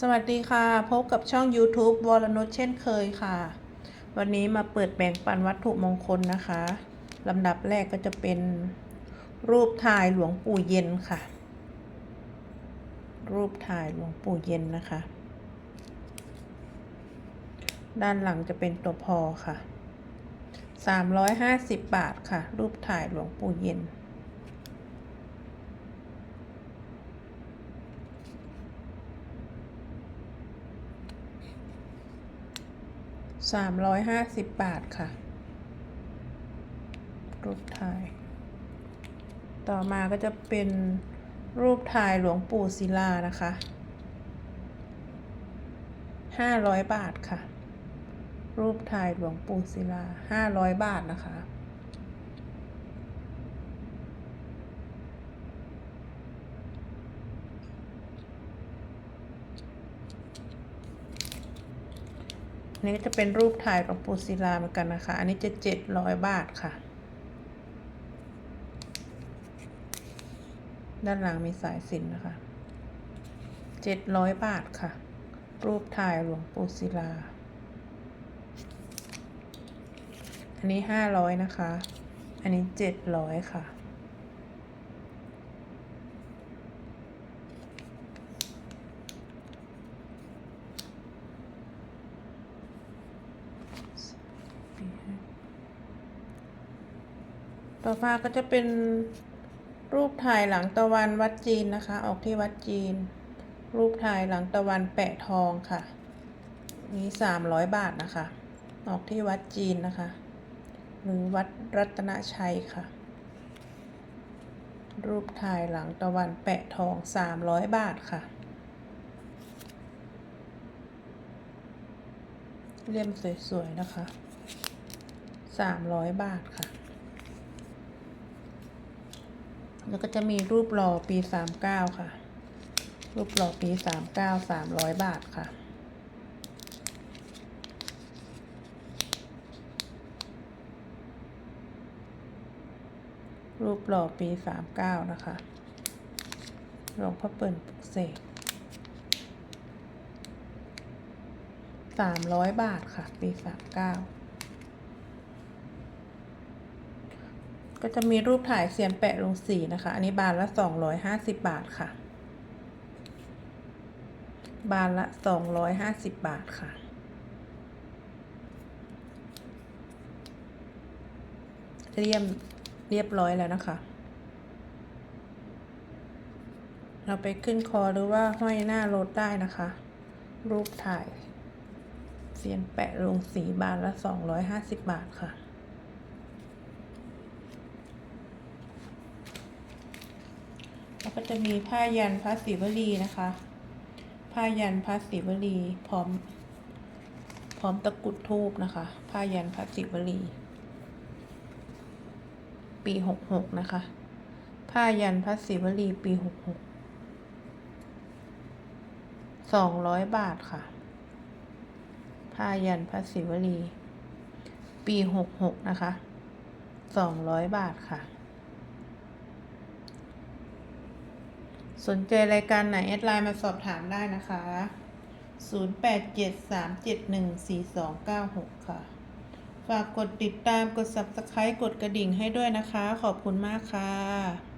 สวัสดีค่ะ พบกับช่อง YouTube วรนุชเช่นเคยค่ะ วันนี้มาเปิดแบ่งปันวัตถุมงคลนะคะลำดับแรกก็จะเป็นรูปถ่ายหลวงปู่เย็นค่ะ รูปถ่ายหลวงปู่เย็นนะคะ ด้านหลังจะเป็นตัวพอค่ะ 350 บาทค่ะ รูปถ่ายหลวงปู่เย็น สามร้อยห้าสิบบาทค่ะ รูปถ่าย ต่อมาก็จะเป็นรูปถ่ายหลวงปู่ศิลานะคะห้าร้อยบาทค่ะ รูปถ่ายหลวงปู่ศิลาห้าร้อยบาทนะคะ อั นนี้ก็จะเป็นรูปถ่ายหลวงปู่ศิลาเหมือนกันนะคะ อันนี้จะเจ็ดร้อยบาทค่ะ ด้านหลังมีสายสินนะคะเจ็ดร้อยบาทค่ะ รูปถ่ายหลวงปู่ศิลา อันนี้ห้าร้อยนะคะ อันนี้เจ็ดร้อยค่ะ ต่อมาก็จะเป็นรูปถ่ายหลังตะวันวัดจีนนะคะ ออกที่วัดจีน รูปถ่ายหลังตะวันแปะทองค่ะ นี้สามร้อยบาทนะคะ ออกที่วัดจีนนะคะ หรือวัดรัตนชัยค่ะ รูปถ่ายหลังตะวันแปะทองสามร้อยบาทค่ะ เลี่ยมสวยๆนะคะ สามร้อยบาทค่ะ แล้วก็จะมีรูปหล่อปีสามเก้าค่ะ รูปหล่อปีสามเก้าสามร้อยบาทค่ะรูปหล่อปีสามเก้านะคะ หลวงพ่อเปิ่นปลุกเสร้อยบาทค่ะ ปีสามเก้า ก็จะมีรูปถ่ายเซียนแปะลงสีนะคะ อันนี้บานละสองร้อยห้าสิบบาทค่ะ บานละสองร้อยห้าสิบบาทค่ะ เรียมเรียบร้อยแล้วนะคะ เราไปขึ้นคอหรือว่าห้อยหน้ารถได้นะคะ รูปถ่ายเซียนแปะลงสีบานละสองร้อยห้าสิบบาทค่ะ แล้วก็จะมีผ้ายันพระศิวลีนะคะ ผ้ายันพระศิวลีพร้อม พร้อมตะกุดทูบนะคะ ผ้ายันพระศิวลี ปีหกหกนะคะ ผ้ายันพระศิวลีปีหกหกสองร้อยบาทค่ะ ผ้ายันพระศิวลี ปีหกหกนะคะสองร้อยบาทค่ะ สนใจรายการไหนแอดไลน์มาสอบถามได้นะคะ 0873714296 ค่ะ ฝากกดติดตามกด subscribe กดกระดิ่งให้ด้วยนะคะ ขอบคุณมากค่ะ